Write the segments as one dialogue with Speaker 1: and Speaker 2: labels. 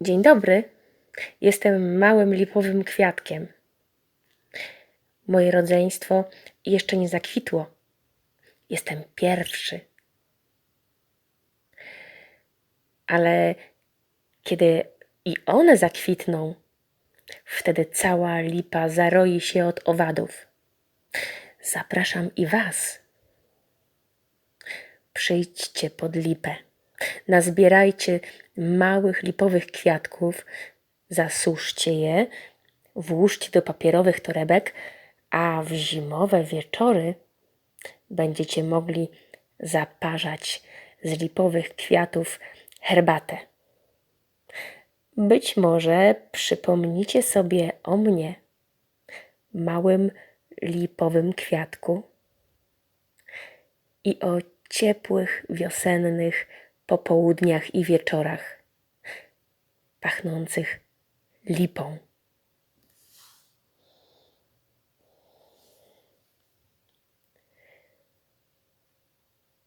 Speaker 1: Dzień dobry. Jestem małym lipowym kwiatkiem. Moje rodzeństwo jeszcze nie zakwitło. Jestem pierwszy. Ale kiedy i one zakwitną, wtedy cała lipa zaroi się od owadów. Zapraszam i Was. Przyjdźcie pod lipę. Nazbierajcie małych lipowych kwiatków, zasuszcie je, włóżcie do papierowych torebek, a w zimowe wieczory będziecie mogli zaparzać z lipowych kwiatów herbatę. Być może przypomnicie sobie o mnie, małym lipowym kwiatku i o ciepłych wiosennych popołudniach i wieczorach, pachnących lipą.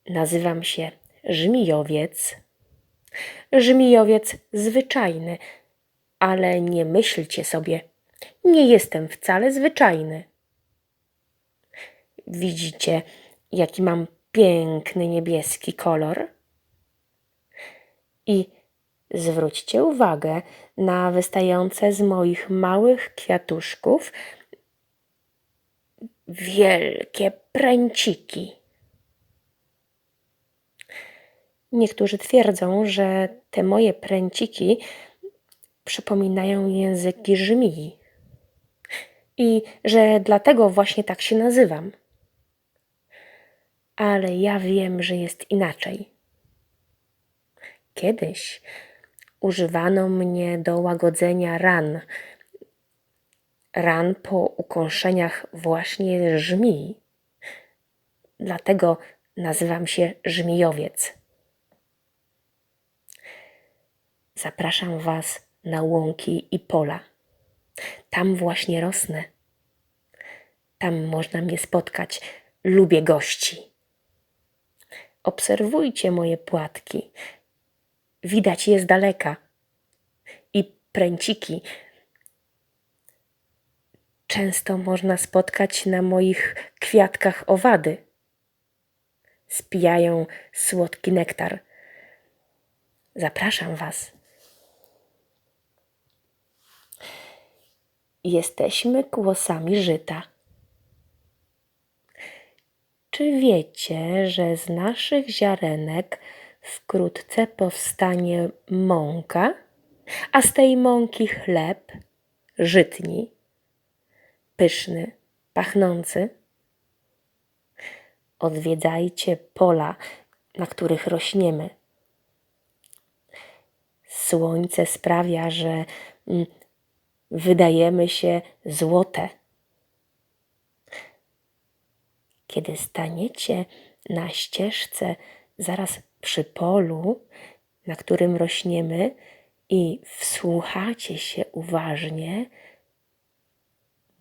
Speaker 1: Nazywam się Żmijowiec. Żmijowiec zwyczajny, ale nie myślcie sobie, nie jestem wcale zwyczajny. Widzicie, jaki mam piękny niebieski kolor? I zwróćcie uwagę na wystające z moich małych kwiatuszków wielkie pręciki. Niektórzy twierdzą, że te moje pręciki przypominają języki żmii i że dlatego właśnie tak się nazywam. Ale ja wiem, że jest inaczej. Kiedyś używano mnie do łagodzenia ran, ran po ukąszeniach właśnie żmii. Dlatego nazywam się żmijowiec. Zapraszam Was na łąki i pola. Tam właśnie rosnę. Tam można mnie spotkać. Lubię gości. Obserwujcie moje płatki. Widać je z daleka. I pręciki. Często można spotkać na moich kwiatkach owady. Spijają słodki nektar. Zapraszam Was. Jesteśmy kłosami żyta. Czy wiecie, że z naszych ziarenek wkrótce powstanie mąka, a z tej mąki chleb, żytni, pyszny, pachnący? Odwiedzajcie pola, na których rośniemy. Słońce sprawia, że mm, wydajemy się złote. Kiedy staniecie na ścieżce zaraz przy polu, na którym rośniemy, i wsłuchacie się uważnie,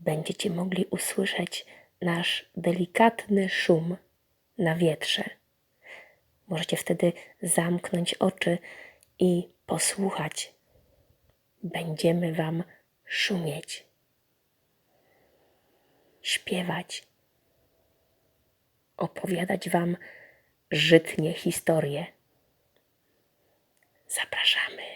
Speaker 1: będziecie mogli usłyszeć nasz delikatny szum na wietrze. Możecie wtedy zamknąć oczy i posłuchać. Będziemy Wam szumieć, śpiewać, opowiadać Wam żytnie historie. Zapraszamy.